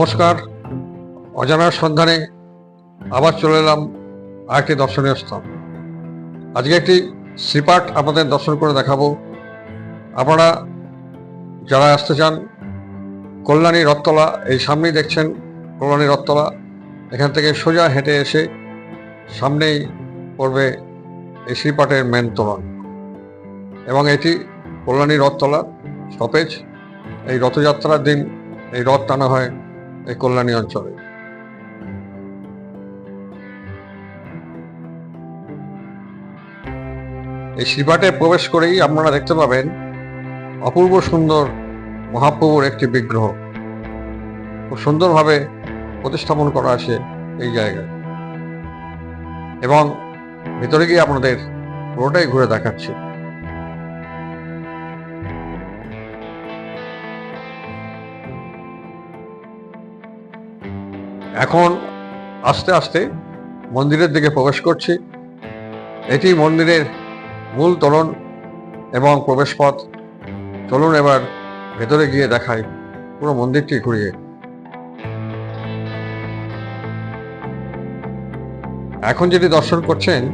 নমস্কার। অজানার সন্ধানে আবার চলে এলাম আরেকটি দর্শনীয় স্থান। আজকে একটি শ্রীপাঠ আপনাদের দর্শন করে দেখাবো। আপনারা যারা আসতে চান, কল্যাণী রথতলা, এই সামনেই দেখছেন কল্যাণী রথতলা। এখান থেকে সোজা হেঁটে এসে সামনেই পড়বে এই শ্রীপাঠের মেন তোরণ। এবং এটি কল্যাণী রথতলা স্টপেজ এই রথযাত্রার দিন এই রথ টানা হয় এই কল্যাণী অঞ্চলে। এই শিবাটে প্রবেশ করেই আপনারা দেখতে পাবেন অপূর্ব সুন্দর মহাপ্রভুর একটি বিগ্রহ। খুব সুন্দরভাবে প্রতিস্থাপন করা আছে এই জায়গায়। এবং ভিতরে গিয়ে আপনাদের পুরোটাই ঘুরে দেখাচ্ছি। এখন আস্তে আস্তে মন্দিরের দিকে প্রবেশ করছি। এটি মন্দিরের মূল তোরণ এবং প্রবেশপথ। চলুন এবার ভেতরে গিয়ে দেখাই পুরো মন্দিরটি ঘুরিয়ে। এখন যেটি দর্শন করছেন,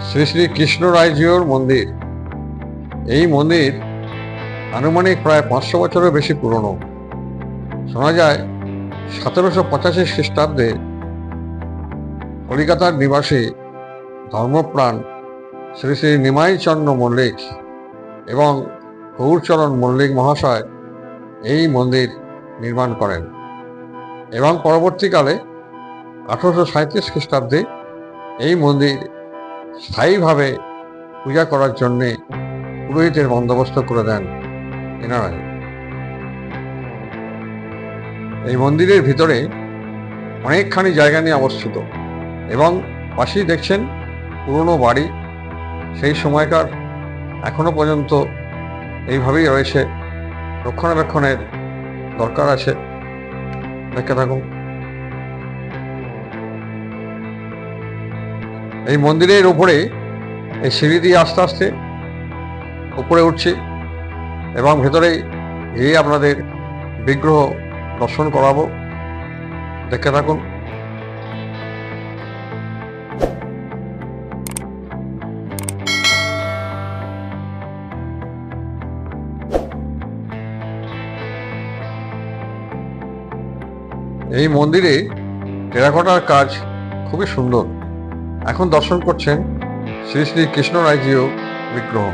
শ্রী শ্রী কৃষ্ণ রায়জিওর মন্দির। এই মন্দির আনুমানিক প্রায় পাঁচশো বছরের বেশি পুরনো। শোনা যায় সতেরোশো পঁচাশি খ্রিস্টাব্দে কলিকাতার নিবাসী ধর্মপ্রাণ শ্রী শ্রী নিমাইচন্দ্র মল্লিক এবং গৌরচরণ মল্লিক মহাশয় এই মন্দির নির্মাণ করেন এবং পরবর্তীকালে আঠারোশো সাঁত্রিশ খ্রিস্টাব্দে এই মন্দির স্থায়ীভাবে পূজা করার জন্যে পুরোহিতের বন্দোবস্ত করে দেন এনারাই এই মন্দিরের ভিতরে অনেকখানি জায়গা নিয়ে অবস্থিত এবং পাশেই দেখছেন পুরনো বাড়ি। সেই সময়কার এখনও পর্যন্ত এইভাবেই রয়েছে। রক্ষণাবেক্ষণের দরকার আছে। দেখতে থাকুন। এই মন্দিরের উপরে এই সিঁড়ি দিয়ে আস্তে আস্তে উপরে উঠছি এবং ভেতরেই গিয়ে আপনাদের বিগ্রহ দর্শন করাবো। দেখে থাকুন। এই মন্দিরে টেরাকোটার কাজ খুবই সুন্দর। এখন দর্শন করছেন শ্রী শ্রী কৃষ্ণ রায়জিও বিগ্রহ।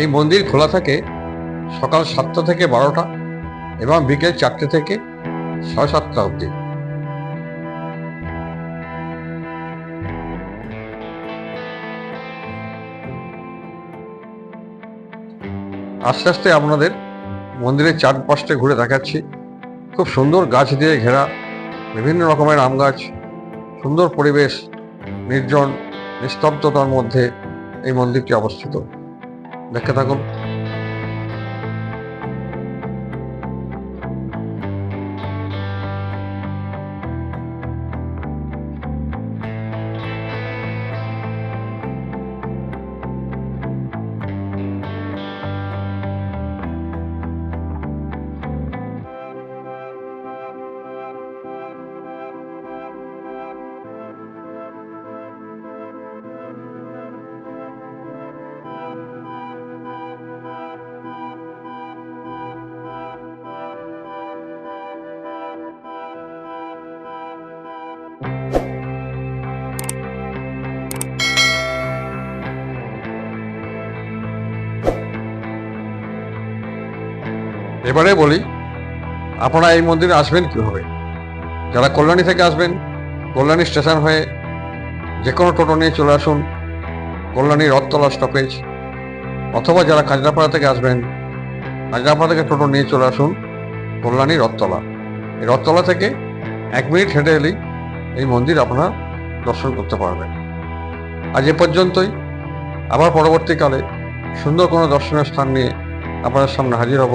এই মন্দির খোলা থাকে সকাল সাতটা থেকে বারোটা এবং বিকেল চারটে থেকে সাড়ে সাতটা অবধি। আস্তে আস্তে আপনাদের মন্দিরের চারপাশটা ঘুরে দেখাচ্ছি। খুব সুন্দর গাছ দিয়ে ঘেরা, বিভিন্ন রকমের আম গাছ, সুন্দর পরিবেশ, নির্জন, নিস্তব্ধতার মধ্যে এই মন্দিরটি অবস্থিত। দেখতে থাকুন। এবারে বলি, আপনারা এই মন্দিরে আসবেন কীভাবে? যারা কল্যাণী থেকে আসবেন, কল্যাণী স্টেশন হয়ে যে কোনো টোটো নিয়ে চলে আসুন, কল্যাণী রথতলা স্টপেজ অথবা যারা কাজরাপাড়া থেকে আসবেন কাজরাপাড়া থেকে টোটো নিয়ে চলে আসুন, কল্যাণী রথতলা। এই রথতলা থেকে এক মিনিট হেঁটে এলেই এই মন্দির আপনারা দর্শন করতে পারবেন। আজ এ পর্যন্তই। আবার পরবর্তীকালে সুন্দর কোনো দর্শনীয় স্থান নিয়ে আপনাদের সামনে হাজির হব।